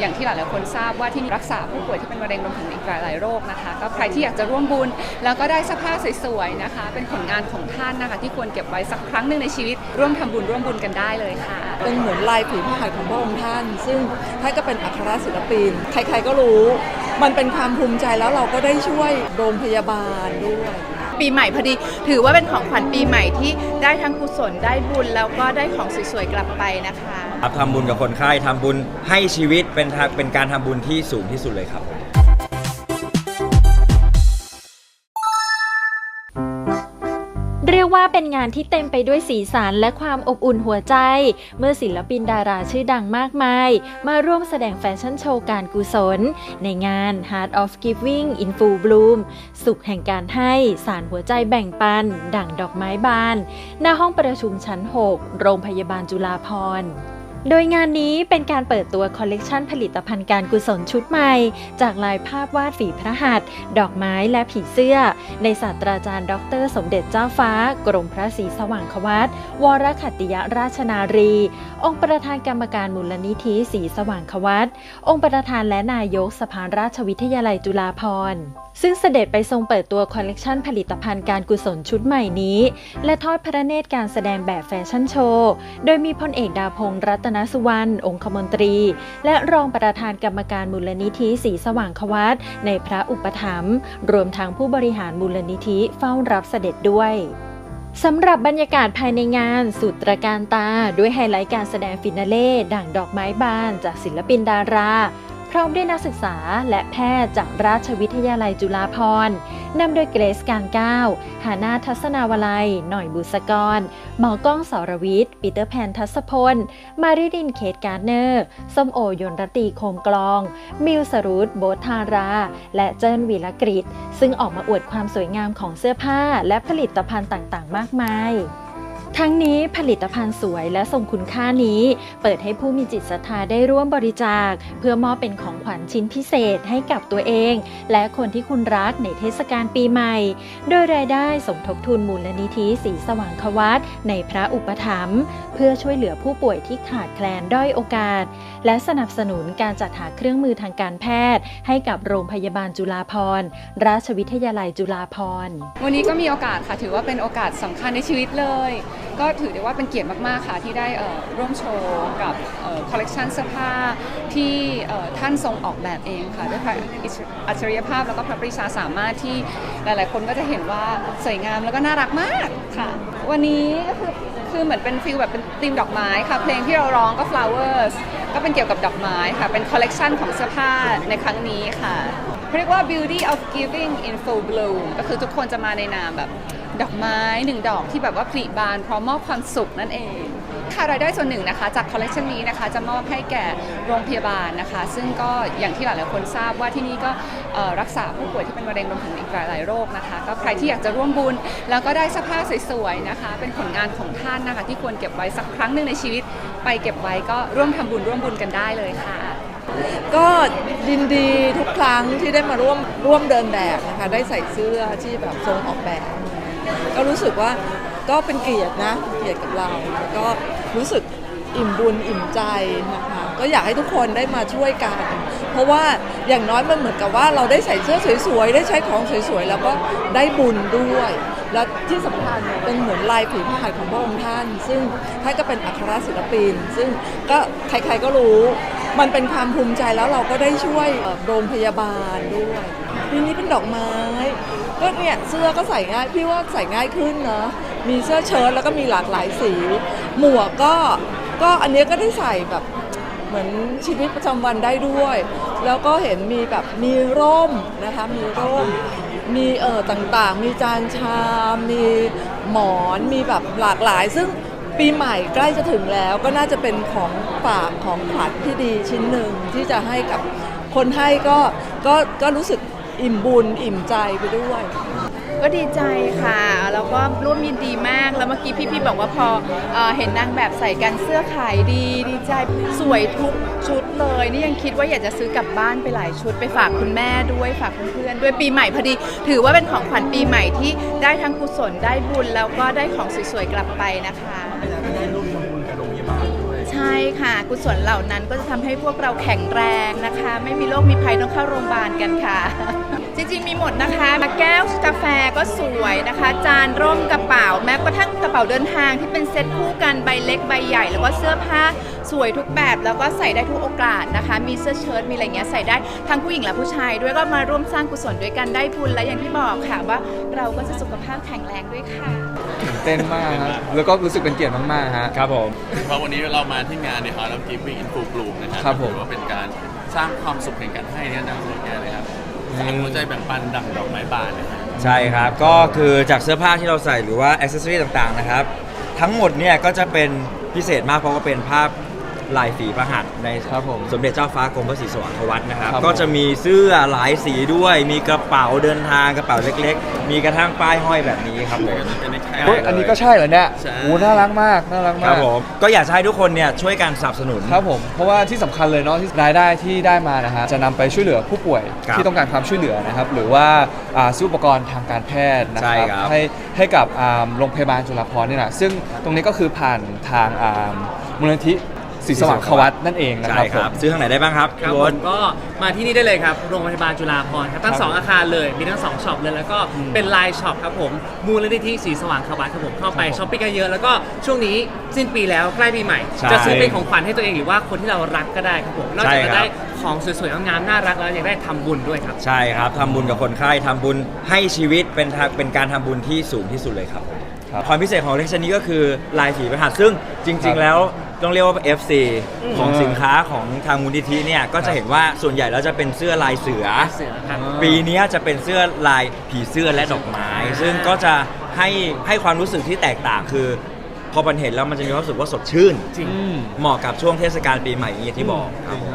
อย่างที่หลายๆคนทราบว่าที่นี่รักษาผู้ป่วยที่เป็นมะเร็งรวมถึงอีกหลายๆโรคนะคะ ก็ใครที่อยากจะร่วมบุญ แล้วก็ได้เสภาพสวยๆนะคะ เป็นผลงานของท่านนะคะที่ควรเก็บไว้สักครั้งหนึ่งในชีวิต ร่วมทำบุญร่วมบุญกันได้เลยค่ะ เป็นเหมือนลายฝีพระหัตถ์ของพระองค์ท่าน ซึ่งท่านก็เป็นอัครศิลปิน ใครๆก็รู้ มันเป็นความภูมิใจแล้วเราก็ได้ช่วยโรงพยาบาลด้วย ปีใหม่พอดี ถือว่าเป็นของขวัญปีใหม่ที่ได้ทั้งกุศลได้บุญแล้วก็ได้ของสวยๆกลับไปนะคะ ครับทำบุญกับคนไข้ทำบุญให้ชีวิตเป็นทางเป็นการทำบุญที่สูงที่สุดเลยครับ เรียกว่าเป็นงานที่เต็มไปด้วยสีสันและความอบอุ่นหัวใจ เมื่อศิลปินดาราชื่อดังมากมาย มาร่วมแสดงแฟชั่นโชว์การกุศล ในงาน Heart of Giving in Full Bloom สุขแห่งการให้สารหัวใจแบ่งปัน ดั่งดอกไม้บาน หน้าห้องประชุมชั้น 6 โรงพยาบาลจุฬาภรณ์ โดยงานนี้เป็นการเปิดตัวคอลเลกชันผลิตภัณฑ์การกุศลชุดใหม่ จากลายภาพวาดฝีพระหัตถ์ดอกไม้และผีเสื้อ ในศาสตราจารย์ ดร สมเด็จเจ้าฟ้า กรมพระศรีสว่างควัตวรขัตติยราชนารี องค์ประธานกรรมการมูลนิธิศรีสว่างควัตองค์ประธานและนายกสภาราชวิทยาลัยจุฬาภรณ์ซึ่งเสด็จไปทรงเปิดตัวคอลเลกชันผลิตภัณฑ์การกุศลชุดใหม่นี้ และทอดพระเนตรการแสดงแบบแฟชั่นโชว์ โดยมีพลเอกดาพงษ์รัตนสุวรรณองคมนตรี และรองประธานกรรมการมูลนิธิสีสว่างควัตในพระอุปถัมภ์รวมทั้งผู้บริหารมูลนิธิเฝ้ารับเสด็จด้วยสำหรับบรรยากาศภายในงานสุดตระการตา ด้วยไฮไลท์การแสดงฟินาเล่ด่างดอกไม้บานจากศิลปินดารา ร้อมด้วยนักศึกษาและแพทย์จากราชวิทยาลัยจุฬาภรณ์นำโดยเกรซการก้าวหานาทัศนาวลัย หน่อยบุษกร หมอก้องสรวิทย์ ปีเตอร์แพนทัศพล มาริลินเคทการ์เนอร์ ส้มโอยนรตีโคมกลอง มิวสรุตโบธารา และเจิ้นวีรกฤตซึ่งออกมาอวดความสวยงามของเสื้อผ้าและผลิตภัณฑ์ต่างๆ มากมาย ทั้งนี้ผลิตภัณฑ์สวยและทรงคุณค่านี้ เปิดให้ผู้มีจิตศรัทธาได้ร่วมบริจาค เพื่อมอบเป็นของขวัญชิ้นพิเศษให้กับตัวเอง และคนที่คุณรักในเทศกาลปีใหม่ โดยรายได้สมทบทุนมูลนิธิสีสว่างควัตในพระอุปถัมภ์เพื่อช่วยเหลือผู้ป่วยที่ขาดแคลนด้อยโอกาส และสนับสนุนการจัดหาเครื่องมือทางการแพทย์ ให้กับโรงพยาบาลจุฬาภรณ์ราชวิทยาลัยจุฬาภรณ์วันนี้ก็มีโอกาสค่ะถือว่าเป็นโอกาสสำคัญในชีวิตเลย ก็ถือได้ว่าเป็นเกียรติมาก ๆ ค่ะ ที่ได้ร่วมโชว์กับคอลเลกชันเสื้อผ้าที่ท่านทรงออกแบบเองค่ะ ด้วยพระอัจฉริยภาพแล้วก็พระปรีชาสามารถที่หลาย ๆ คนก็จะเห็นว่าสวยงามแล้วก็น่ารักมากค่ะ วันนี้ก็คือคือเหมือนเป็นฟิลแบบเป็นธีมดอกไม้ค่ะ เพลงที่เราร้องก็ flowers ก็เป็นเกี่ยวกับดอกไม้ค่ะ เป็นคอลเลกชันของเสื้อผ้าในครั้งนี้ค่ะเรียกว่า beauty of giving in full bloom ก็คือทุกคนจะมาในนามแบบ ดอกไม้หนึ่งดอกที่แบบว่าผลิบานพร้อมมอบความสุขนั่นเองค่ะรายได้ส่วนหนึ่งนะคะจากคอลเลกชันนี้นะคะจะมอบให้แก่โรงพยาบาลนะคะ ซึ่งก็อย่างที่หลายๆคนทราบว่าที่นี่ก็รักษาผู้ป่วยที่เป็นมะเร็งรวมถึงอีกหลายๆโรคนะคะ ก็ใครที่อยากจะร่วมบุญ แล้วก็ได้เสภาพสวยๆนะคะ เป็นผลงานของท่านนะคะ ที่ควรเก็บไว้สักครั้งหนึ่งในชีวิต ไปเก็บไว้ก็ร่วมทำบุญร่วมบุญกันได้เลยค่ะ ก็ยินดีทุกครั้งที่ได้มาร่วมร่วมเดินแบบนะคะได้ใส่เสื้อที่แบบทรงออกแบบ ก็รู้สึกว่าก็เป็นเกียรตินะเกียรติกับเราแล้วก็รู้สึกอิ่มบุญอิ่มใจนะคะก็อยากให้ทุกคนได้มาช่วยกัน เพราะว่าอย่างน้อยมันเหมือนกับว่าเราได้ใส่เสื้อสวยๆ ได้ใช้ของสวยๆ แล้วก็ได้บุญด้วย และที่สำคัญเป็นเหมือนลายฝีพระหัตถ์ของพระองค์ท่าน ซึ่งท่านก็เป็นอัครศิลปิน ซึ่งก็ใครๆก็รู้ มันเป็นความภูมิใจแล้วเราก็ได้ช่วยโรงพยาบาลด้วย ปีนี้เป็นดอกไม้ ก็เนี่ยเสื้อก็ใส่ง่ายพี่ว่าใส่ง่ายขึ้นเนาะมีเสื้อเชิ้ตแล้วก็มีหลากหลายสี หมวกก็ก็อันเนี้ยก็ได้ใส่แบบเหมือนชีวิตประจำวันได้ด้วย แล้วก็เห็นมีแบบมีร่มนะคะมีร่มมีเอ่อต่างๆ มีจานชาม มีหมอนมีแบบหลากหลาย ซึ่งปีใหม่ใกล้จะถึงแล้วก็น่าจะเป็นของฝากของขวัญที่ดีชิ้นหนึ่งที่จะให้กับคนให้ก็ก็ก็รู้สึก อิ่มบุญอิ่มใจไปด้วย ก็ดีใจค่ะ แล้วก็ร่วมยินดีมาก แล้วเมื่อกี้พี่ๆบอกว่าพอเอ่อเห็นนางแบบใส่กันเสื้อขายดีดีใจสวยทุกชุดเลย นี่ยังคิดว่าอยากจะซื้อกลับบ้านไปหลายชุดไปฝากคุณแม่ด้วยฝากเพื่อนๆด้วยปีใหม่พอดี ถือว่าเป็นของขวัญปีใหม่ที่ได้ทั้งกุศลได้บุญ แล้วก็ได้ของสวยๆกลับไปนะคะ ใช่ค่ะ กุศลเหล่านั้นก็จะทำให้พวกเราแข็งแรงนะคะ ไม่มีโรคมีภัยต้องเข้าโรงพยาบาลกันค่ะ จริงๆมีหมดนะคะแก้วกาแฟก็สวยนะคะ จานร่มกระเป๋า แม้กระทั่งกระเป๋าเดินทางที่เป็นเซ็ตคู่กันใบเล็กใบใหญ่ แล้วก็เสื้อผ้าสวยทุกแบบแล้วก็ใส่ได้ทุกโอกาสนะคะ มีเสื้อเชิ้ตมีอะไรเงี้ยใส่ได้ทั้งผู้หญิงและผู้ชาย ด้วยก็มาร่วมสร้างกุศลด้วยกันได้บุญและอย่างที่บอกค่ะว่าเราก็จะสุขภาพแข็งแรงด้วยค่ะตื่นเต้นมากครับแล้วก็รู้สึกเป็นเกียรติมากๆฮะ ครับผม เพราะวันนี้เรามาที่งานใน Heart of Giving in Full Bloom นะครับครับผม ถือว่าเป็นการสร้างความสุขแห่งการให้เนี่ยดังสวยงามเลยครับ สร้างหัวใจแบ่งปันดังดอกไม้บานนะครับใช่ครับ ก็คือจากเสื้อผ้าที่เราใส่หรือว่าอ c เซสซอรีต่างๆนะครับ ทั้งหมดเนี่ยก็จะเป็นพิเศษมากเพราะว่าเป็นภาพ ลายฝีพระหัตถ์ในครับผมสมเด็จเจ้าฟ้ากรมพระศรีสว่างควัตนะครับ ครับก็จะมีเสื้อหลายสีด้วย มีกระเป๋าเดินทางกระเป๋าเล็ก ๆ มีกระทั่งป้ายห้อยแบบนี้ครับผมเป็นในแค่เฮ้ยอันนี้ก็ใช่เหรอเนี่ยใช่ โอ้น่ารักมากน่ารักคมารักบผมก็อยากจะให้ทุกคนเนี่ยช่วยกันสนับสนุน ครับผมเพราะว่าที่สำคัญเลยเนาะที่รายได้ที่ได้มานะฮะจะนำไปช่วยเหลือผู้ป่วยครับที่ต้องการความช่วยเหลือนะครับหรือว่าอ่าซื้ออุปกรณ์ทางการแพทย์นะใช่ครับครับให้ให้กับอ่าโรงพยาบาลจุฬาภรณ์นี่แหละซึ่งตรงนี้ก็คือผ่านทางอ่ามูลนิธิ ศรีสว่างควัตนั่นเองนะใช่ครับครับผมซื้อทางไหนได้บ้างครับครับพี่ผโบ๊ท มก็มาที่นี่ได้เลยครับโรงพยาบาลจุฬาภรณ์ครับทั้งครับสองอาคารเลยมีทั้งสองช็อปเลยแล้วก็เป็นไลน์ช็อปครับผมมูลนิธิสีสว่างขวัตครับผมเข้าไปครับผม ช้อปปิ้งกันเยอะแล้วก็ช่วงนี้สิ้นปีแล้วใกล้ปีใหม่ ใช่จะซื้อเป็นของขวัญให้ตัวเองหรือว่าคนที่เรารักก็ได้ครับผมนอกจากใช่ครัจะบ ได้ของสวยๆงามๆน่ารักแล้วยังได้ทำบุญด้วยครับ ใช่ครับทำบุญกับคนไข้ทำบุญให้ชีวิตเป็นทางเป็นการทำบุญที่สูงที่สุดเลยครับผมครับความพิเศษของเลคชันนี้ก็คือลายฝีพระหัตถ์ซึ่งจคริรังบๆแล้ว ต้องเรียกว่า FC ของอืมสินค้าของทางมูลนิธิเนี่ยก็จะเห็นว่าส่วนใหญ่แล้วจะเป็นเสื้อลายเสือ เสือครับ ปีนี้จะเป็นเสื้อลายผีเสื้อและดอกไม้ ซึ่งก็จะให้ให้ความรู้สึกที่แตกต่างคือ พอมันเห็นแล้วมันจะมีความรู้สึกว่าสดชื่น จริงอืมเหมาะกับช่วงเทศกาลปีใหม่อย่างที่บอกครับผม